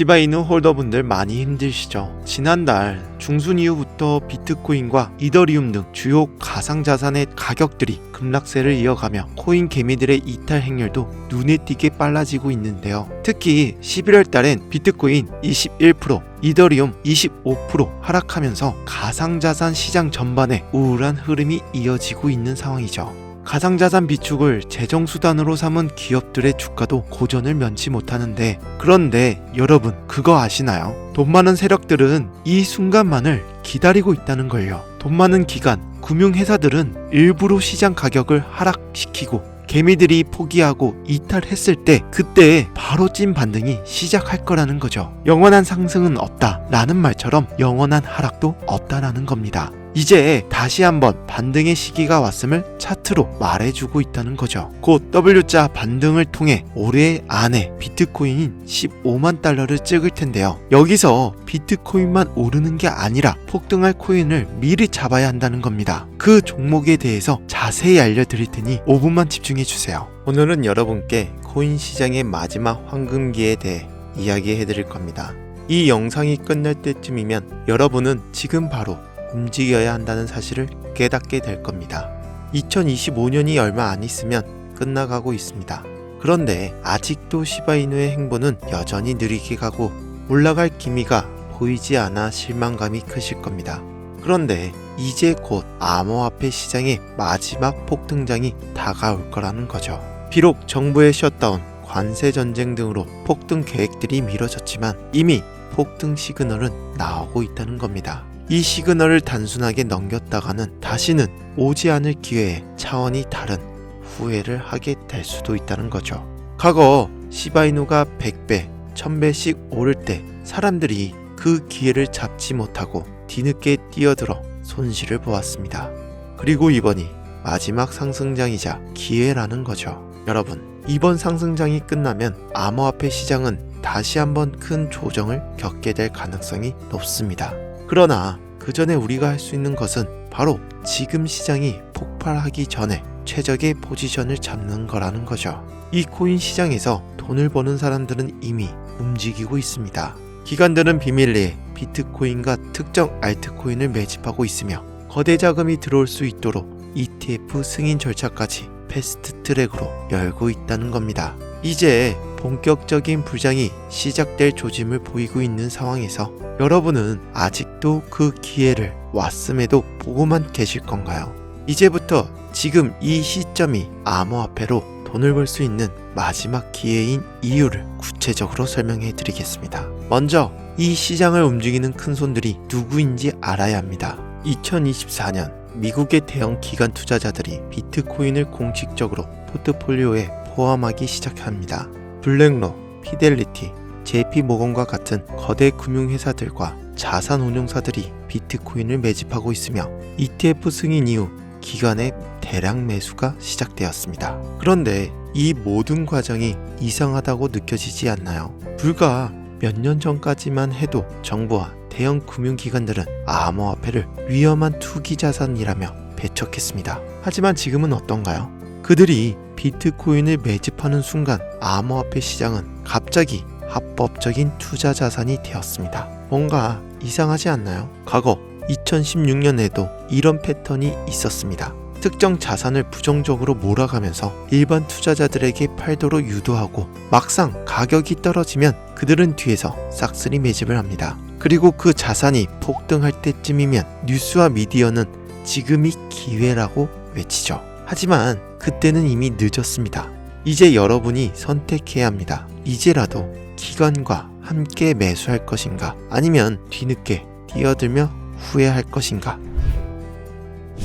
시바이누 홀더분들 많이 힘드시죠? 지난달 중순 이후부터 비트코인과 이더리움 등 주요 가상자산의 가격들이 급락세를 이어가며 코인 개미들의 이탈 행렬도 눈에 띄게 빨라지고 있는데요. 특히 11월 달엔 비트코인 21%, 이더리움 25% 하락하면서 가상자산 시장 전반에 우울한 흐름이 이어지고 있는 상황이죠. 가상자산 비축을 재정수단으로 삼은 기업들의 주가도 고전을 면치 못하는데 그런데 여러분 그거 아시나요? 돈 많은 세력들은 이 순간만을 기다리고 있다는 걸요. 돈 많은 기관, 금융회사들은 일부러 시장 가격을 하락시키고 개미들이 포기하고 이탈했을 때 그때 바로 찐 반등이 시작할 거라는 거죠. 영원한 상승은 없다 라는 말처럼 영원한 하락도 없다라는 겁니다. 이제 다시 한번 반등의 시기가 왔음을 차트로 말해주고 있다는 거죠. 곧 W자 반등을 통해 올해 안에 비트코인이 15만 달러를 찍을 텐데요. 여기서 비트코인만 오르는 게 아니라 폭등할 코인을 미리 잡아야 한다는 겁니다. 그 종목에 대해서 자세히 알려드릴 테니 5분만 집중해 주세요. 오늘은 여러분께 코인 시장의 마지막 황금기에 대해 이야기해 드릴 겁니다. 이 영상이 끝날 때쯤이면 여러분은 지금 바로 움직여야 한다는 사실을 깨닫게 될 겁니다. 2025년이 얼마 안 있으면 끝나가고 있습니다. 그런데 아직도 시바이누의 행보는 여전히 느리게 가고 올라갈 기미가 보이지 않아 실망감이 크실 겁니다. 그런데 이제 곧 암호화폐 시장의 마지막 폭등장이 다가올 거라는 거죠. 비록 정부의 셧다운, 관세 전쟁 등으로 폭등 계획들이 미뤄졌지만 이미 폭등 시그널은 나오고 있다는 겁니다. 이 시그널을 단순하게 넘겼다가는 다시는 오지 않을 기회에 차원이 다른 후회를 하게 될 수도 있다는 거죠. 과거 시바이누가 100배, 1000배씩 오를 때 사람들이 그 기회를 잡지 못하고 뒤늦게 뛰어들어 손실을 보았습니다. 그리고 이번이 마지막 상승장이자 기회라는 거죠. 여러분, 이번 상승장이 끝나면 암호화폐 시장은 다시 한번 큰 조정을 겪게 될 가능성이 높습니다. 그러나 그 전에 우리가 할 수 있는 것은 바로 지금 시장이 폭발하기 전에 최적의 포지션을 잡는 거라는 거죠. 이 코인 시장에서 돈을 버는 사람들은 이미 움직이고 있습니다. 기관들은 비밀리에 비트코인과 특정 알트코인을 매집하고 있으며 거대 자금이 들어올 수 있도록 ETF 승인 절차까지 패스트 트랙으로 열고 있다는 겁니다. 이제 본격적인 부장이 시작될 조짐을 보이고 있는 상황에서 여러분은 아직도 그 기회를 왔음에도 보고만 계실 건가요? 이제부터 지금 이 시점이 암호화폐로 돈을 벌 수 있는 마지막 기회인 이유를 구체적으로 설명해 드리겠습니다. 먼저 이 시장을 움직이는 큰 손들이 누구인지 알아야 합니다. 2024년 미국의 대형 기관 투자자들이 비트코인을 공식적으로 포트폴리오에 포함하기 시작합니다. 블랙로, 피델리티, JP 모건과 같은 거대 금융회사들과 자산 운용사들이 비트코인을 매집하고 있으며 ETF 승인 이후 기관의 대량 매수가 시작되었습니다. 그런데 이 모든 과정이 이상하다고 느껴지지 않나요? 불과 몇 년 전까지만 해도 정부와 대형 금융기관들은 암호화폐를 위험한 투기 자산이라며 배척했습니다. 하지만 지금은 어떤가요? 그들이 비트코인을 매집하는 순간 암호화폐 시장은 갑자기 합법적인 투자 자산이 되었습니다. 뭔가 이상하지 않나요? 과거 2016년에도 이런 패턴이 있었습니다. 특정 자산을 부정적으로 몰아가면서 일반 투자자들에게 팔도록 유도하고 막상 가격이 떨어지면 그들은 뒤에서 싹쓸이 매집을 합니다. 그리고 그 자산이 폭등할 때쯤이면 뉴스와 미디어는 지금이 기회라고 외치죠. 하지만 그때는 이미 늦었습니다. 이제 여러분이 선택해야 합니다. 이제라도 기관과 함께 매수할 것인가 아니면 뒤늦게 뛰어들며 후회할 것인가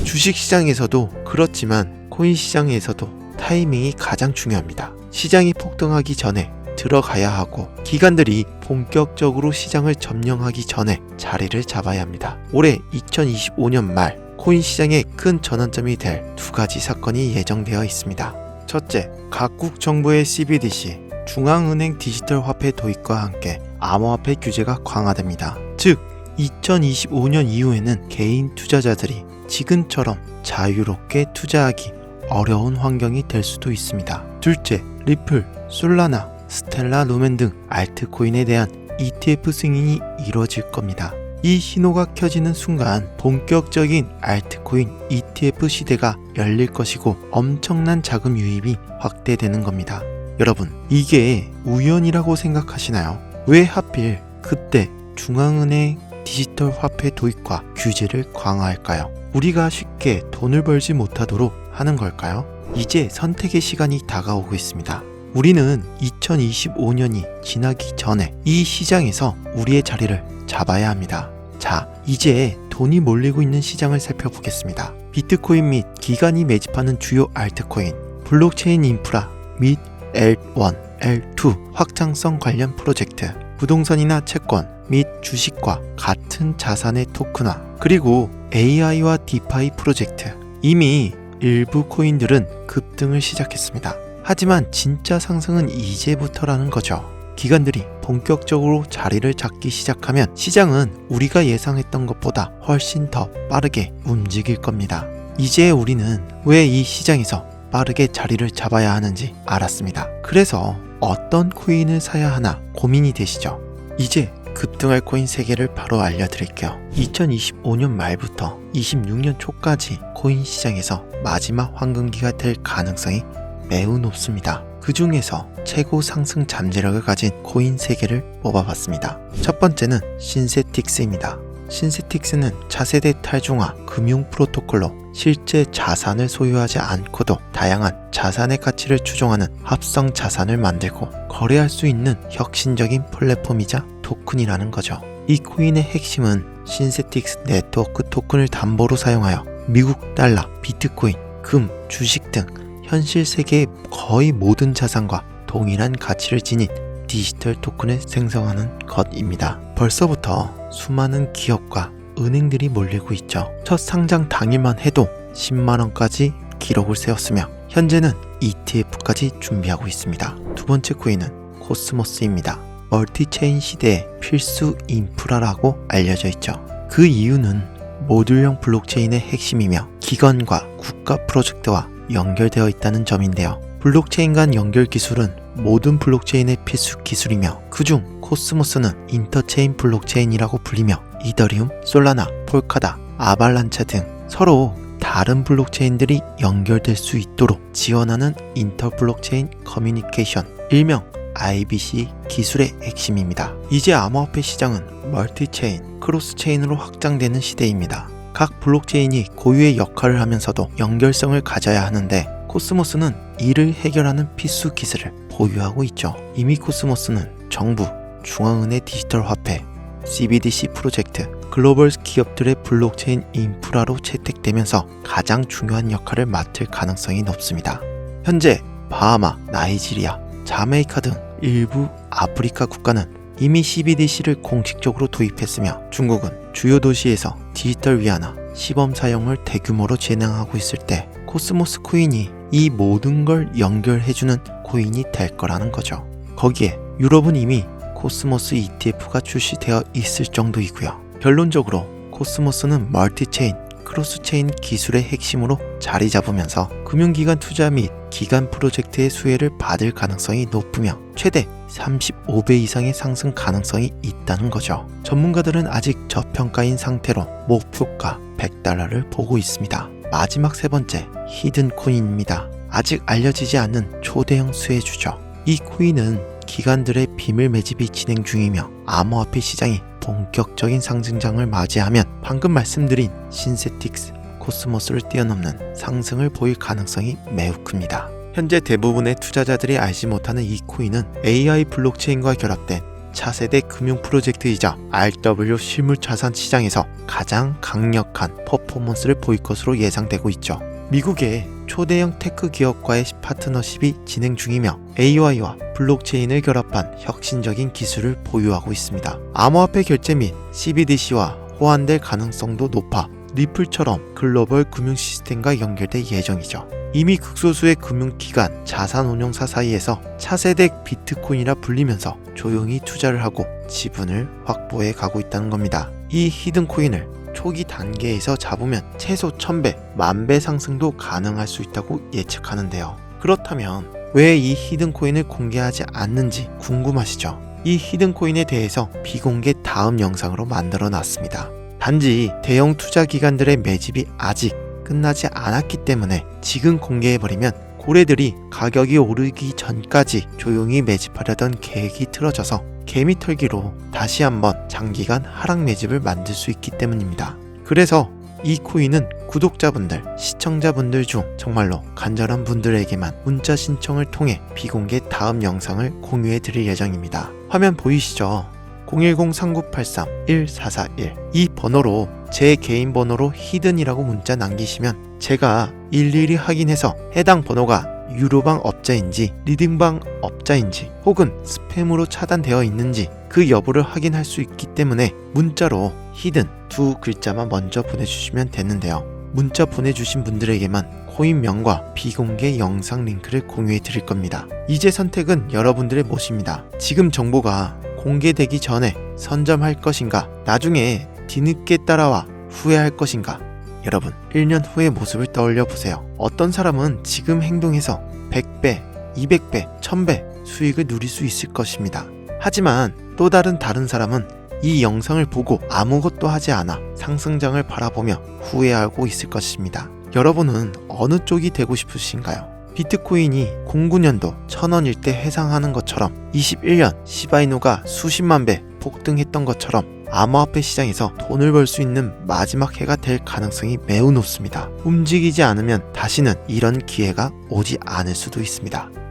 주식 시장에서도 그렇지만 코인 시장에서도 타이밍이 가장 중요합니다. 시장이 폭등하기 전에 들어가야 하고 기관들이 본격적으로 시장을 점령하기 전에 자리를 잡아야 합니다. 올해 2025년 말 코인 시장의 큰 전환점이 될 두 가지 사건이 예정되어 있습니다. 첫째, 각국 정부의 CBDC 중앙은행 디지털 화폐 도입과 함께 암호화폐 규제가 강화됩니다. 즉, 2025년 이후에는 개인 투자자들이 지금처럼 자유롭게 투자하기 어려운 환경이 될 수도 있습니다. 둘째, 리플, 솔라나, 스텔라 루멘 등 알트코인에 대한 ETF 승인이 이루어질 겁니다. 이 신호가 켜지는 순간 본격적인 알트코인 ETF 시대가 열릴 것이고 엄청난 자금 유입이 확대되는 겁니다. 여러분, 이게 우연이라고 생각하시나요? 왜 하필 그때 중앙은행 디지털 화폐 도입과 규제를 강화할까요? 우리가 쉽게 돈을 벌지 못하도록 하는 걸까요? 이제 선택의 시간이 다가오고 있습니다. 우리는 2025년이 지나기 전에 이 시장에서 우리의 자리를 잡아야 합니다. 자, 이제 돈이 몰리고 있는 시장을 살펴보겠습니다. 비트코인 및 기관이 매집하는 주요 알트코인, 블록체인 인프라 및 L1, L2 확장성 관련 프로젝트, 부동산이나 채권 및 주식과 같은 자산의 토큰화, 그리고 AI와 디파이 프로젝트. 이미 일부 코인들은 급등을 시작했습니다. 하지만 진짜 상승은 이제부터라는 거죠. 기관들이 본격적으로 자리를 잡기 시작하면 시장은 우리가 예상했던 것보다 훨씬 더 빠르게 움직일 겁니다. 이제 우리는 왜 이 시장에서 빠르게 자리를 잡아야 하는지 알았습니다. 그래서 어떤 코인을 사야 하나 고민이 되시죠? 이제 급등할 코인 3개를 바로 알려드릴게요. 2025년 말부터 26년 초까지 코인 시장에서 마지막 황금기가 될 가능성이 매우 높습니다. 그 중에서 최고 상승 잠재력을 가진 코인 3개를 뽑아봤습니다. 첫 번째는 신세틱스입니다. 신세틱스는 차세대 탈중화 금융 프로토콜로 실제 자산을 소유하지 않고도 다양한 자산의 가치를 추종하는 합성 자산을 만들고 거래할 수 있는 혁신적인 플랫폼이자 토큰이라는 거죠. 이 코인의 핵심은 신세틱스 네트워크 토큰을 담보로 사용하여 미국 달러, 비트코인, 금, 주식 등 현실 세계의 거의 모든 자산과 동일한 가치를 지닌 디지털 토큰을 생성하는 것입니다. 벌써부터 수많은 기업과 은행들이 몰리고 있죠. 첫 상장 당일만 해도 10만원까지 기록을 세웠으며 현재는 ETF까지 준비하고 있습니다. 두 번째 코인은 코스모스입니다. 멀티체인 시대의 필수 인프라라고 알려져 있죠. 그 이유는 모듈형 블록체인의 핵심이며 기관과 국가 프로젝트와 연결되어 있다는 점인데요. 블록체인 간 연결 기술은 모든 블록체인의 필수 기술이며 그중 코스모스는 인터체인 블록체인이라고 불리며 이더리움, 솔라나, 폴카다, 아발란차 등 서로 다른 블록체인들이 연결될 수 있도록 지원하는 인터 블록체인 커뮤니케이션, 일명 IBC 기술의 핵심입니다. 이제 암호화폐 시장은 멀티체인, 크로스체인으로 확장되는 시대입니다. 각 블록체인이 고유의 역할을 하면서도 연결성을 가져야 하는데 코스모스는 이를 해결하는 필수 기술을 보유하고 있죠. 이미 코스모스는 정부, 중앙은행 디지털 화폐, CBDC 프로젝트, 글로벌 기업들의 블록체인 인프라로 채택되면서 가장 중요한 역할을 맡을 가능성이 높습니다. 현재 바하마, 나이지리아, 자메이카 등 일부 아프리카 국가는 이미 CBDC를 공식적으로 도입했으며 중국은 주요 도시에서 디지털 위안화, 시범 사용을 대규모로 진행하고 있을 때 코스모스 코인이 이 모든 걸 연결해주는 코인이 될 거라는 거죠. 거기에 유럽은 이미 코스모스 ETF가 출시되어 있을 정도이고요. 결론적으로 코스모스는 멀티체인, 크로스체인 기술의 핵심으로 자리 잡으면서 금융기관 투자 및 기간 프로젝트의 수혜를 받을 가능성이 높으며 최대 35배 이상의 상승 가능성이 있다는 거죠. 전문가들은 아직 저평가인 상태로 목표가 100달러를 보고 있습니다. 마지막 세 번째, 히든 코인입니다. 아직 알려지지 않는 초대형 수혜주죠. 이 코인은 기관들의 비밀 매집이 진행 중이며 암호화폐 시장이 본격적인 상승장을 맞이하면 방금 말씀드린 신세틱스, 코스모스를 뛰어넘는 상승을 보일 가능성이 매우 큽니다. 현재 대부분의 투자자들이 알지 못하는 이 코인은 AI 블록체인과 결합된 차세대 금융 프로젝트이자 RW 실물 자산 시장에서 가장 강력한 퍼포먼스를 보일 것으로 예상되고 있죠. 미국의 초대형 테크 기업과의 파트너십이 진행 중이며 AI와 블록체인을 결합한 혁신적인 기술을 보유하고 있습니다. 암호화폐 결제 및 CBDC와 호환될 가능성도 높아 리플처럼 글로벌 금융 시스템과 연결될 예정이죠. 이미 극소수의 금융기관, 자산운용사 사이에서 차세대 비트코인이라 불리면서 조용히 투자를 하고 지분을 확보해 가고 있다는 겁니다. 이 히든코인을 초기 단계에서 잡으면 최소 1000배, 만배 상승도 가능할 수 있다고 예측하는데요. 그렇다면 왜 이 히든코인을 공개하지 않는지 궁금하시죠? 이 히든 코인에 대해서 비공개 다음 영상으로 만들어 놨습니다. 단지 대형 투자 기관들의 매집이 아직 끝나지 않았기 때문에 지금 공개해버리면 고래들이 가격이 오르기 전까지 조용히 매집하려던 계획이 틀어져서 개미 털기로 다시 한번 장기간 하락 매집을 만들 수 있기 때문입니다. 그래서 이 코인은 구독자분들, 시청자분들 중 정말로 간절한 분들에게만 문자 신청을 통해 비공개 다음 영상을 공유해 드릴 예정입니다. 화면 보이시죠? 010-3983-1441 이 번호로 제 개인 번호로 히든이라고 문자 남기시면 제가 일일이 확인해서 해당 번호가 유료방 업자인지 리딩방 업자인지 혹은 스팸으로 차단되어 있는지 그 여부를 확인할 수 있기 때문에 문자로 히든 두 글자만 먼저 보내주시면 되는데요. 문자 보내주신 분들에게만 코인명과 비공개 영상 링크를 공유해 드릴 겁니다. 이제 선택은 여러분들의 몫입니다. 지금 정보가 공개되기 전에 선점할 것인가, 나중에 뒤늦게 따라와 후회할 것인가, 여러분, 1년 후의 모습을 떠올려 보세요. 어떤 사람은 지금 행동해서 100배, 200배, 1000배 수익을 누릴 수 있을 것입니다. 하지만 또 다른 다른 사람은 이 영상을 보고 아무것도 하지 않아 상승장을 바라보며 후회하고 있을 것입니다. 여러분은 어느 쪽이 되고 싶으신가요? 비트코인이 09년도 1000원일 때 회상하는 것처럼 21년 시바이누가 수십만 배 폭등했던 것처럼 암호화폐 시장에서 돈을 벌 수 있는 마지막 해가 될 가능성이 매우 높습니다. 움직이지 않으면 다시는 이런 기회가 오지 않을 수도 있습니다.